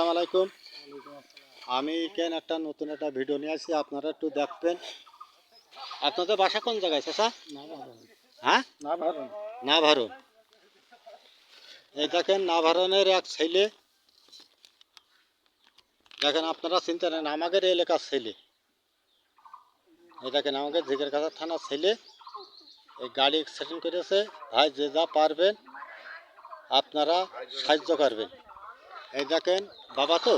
আসসালামু আলাইকুম। আমি কেন একটা নতুন একটা ভিডিও নিয়ে আসছি, আপনারা একটু দেখবেন। আপনাদের বাসা কোন জায়গায় চাষা হ্যাঁ? না ভারণ এই দেখেন না ভারণের এক ছেলে। দেখেন, আপনারা চিন্তা নেন আমাদের এলাকার ছেলে। এই দেখেন ঝিকের কাছা থানার ছেলে। এই গাড়ি অ্যাক্সিডেন্ট করেছে। ভাই, যে যা পারবেন, আপনারা সাহায্য করবেন। এই দেখেন বাবা তো?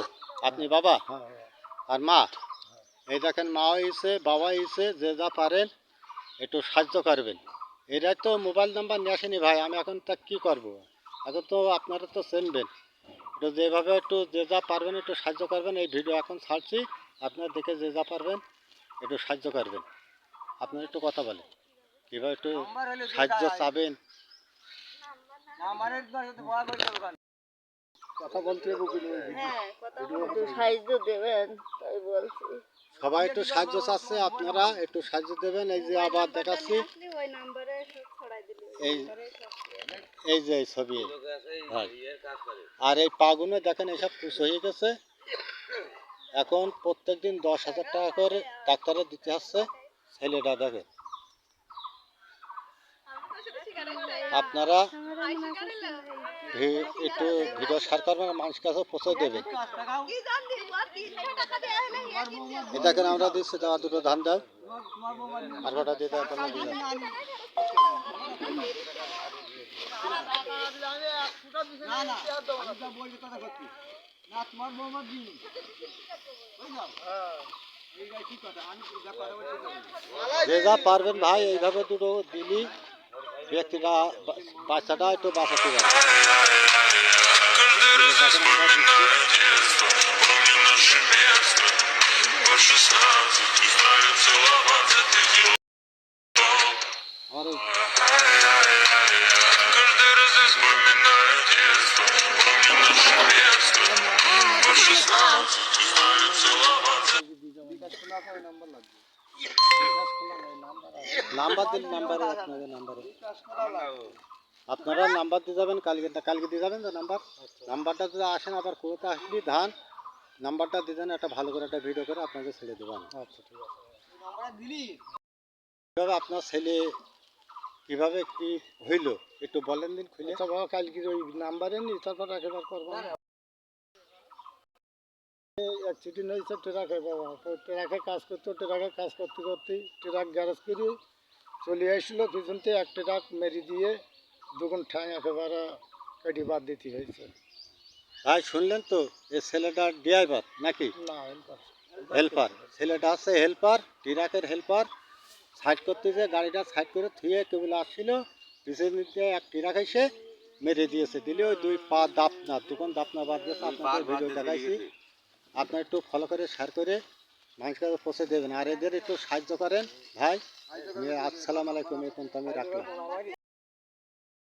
আপনি বাবা? আর মা? এই দেখেন মা হয়েছে বাবা হয়েছে যে যা পারেন একটু সাহায্য করবেন। এরা তো মোবাইল নাম্বার নিয়ে আসেনি ভাই আমি এখন তা কী করব? এখন তো আপনারা তো চেনবেন। একটু যেভাবে একটু যে যা পারবেন একটু সাহায্য করবেন। এই ভিডিও এখন ছাড়ছি আপনারা দেখে যে যা পারবেন একটু সাহায্য করবেন। আপনারা একটু কথা বলেন। কীভাবে একটু সাহায্য চাবেন? কথা বলতে হ্যাঁ কথা সাহায্য দেবেন তাই বলছি। সবাই একটু সাহায্য চাচ্ছে আপনারা একটু সাহায্য দেবেন। এই যে আবার দেখাচ্ছি। এই এই যে এই ছবি। আর এই পাগুনে দেখেন এসব পুষ হয়ে গেছে। এখন প্রত্যেক দিন দশ হাজার টাকা করে ডাক্তারে দিতে আসছে ছেলেটা দেখে আপনারা একটু ভিডিও সার করবেন মানুষের কাছে পৌঁছে দেবেন দেখেন আমরা দিচ্ছি দেওয়া দুটো ধান দাও আর কটা দিয়ে দেওয়া কোনো দিয়ে দাও। যে যা পারবেন ভাই এইভাবে দুটো দিলি। ব্যক্তিটা বাচ্চাটা একটু বাঁচাতে পারে। আমার ওই নাম্বার দিন নাম্বারে আপনাদের নাম্বারে আপনারা নাম্বার দিয়ে যাবেন কালকে কালকে দিয়ে যাবেন তো নাম্বার নাম্বারটা যদি আসেন আবার কোথা আসলি ধান নাম্বারটা দিয়ে দেন একটা ভালো করে একটা ভিডিও করে আপনাকে ছেড়ে দেবেন আচ্ছা ঠিক আছে। কীভাবে আপনার ছেলে কীভাবে কি হইল? একটু বলেন দিন খুলে। আচ্ছা বাবা কালকে ওই নাম্বারে নি তারপর একেবার করব। অ্যাক্সিডেন্ট হয়েছে ট্রাকে বাবা তো ট্রাকে কাজ করতে ট্রাকে কাজ করতে করতে ট্রাক গ্যারেজ করে চলে আসলো। পিছন থেকে এক ট্রাক মেরে দিয়ে দুগুণ ঠাঁই একেবারে কেটে বাদ দিতে হয়েছে। ভাই শুনলেন তো? এ ছেলেটা ড্রাইভার নাকি? না হেল্পার হেল্পার ছেলেটা আছে হেল্পার ট্রাকের হেল্পার সাইড করতে যে গাড়িটা সাইড করে থুয়ে কেবল আসছিল পিছনে দিকে এক ট্রাক এসে মেরে দিয়েছে। দিলে ওই দুই পা দাপনা দুখন দাপনা বাদ গেছে আপনাদের ভিডিও দেখাইছি। আপনার একটু ফলো করে শেয়ার করে মানুষকে পৌঁছে দেবেন। আর এদের একটু সাহায্য করেন। ভাই আসসালাম আলাইকুম এখন তো আমি রাখলাম।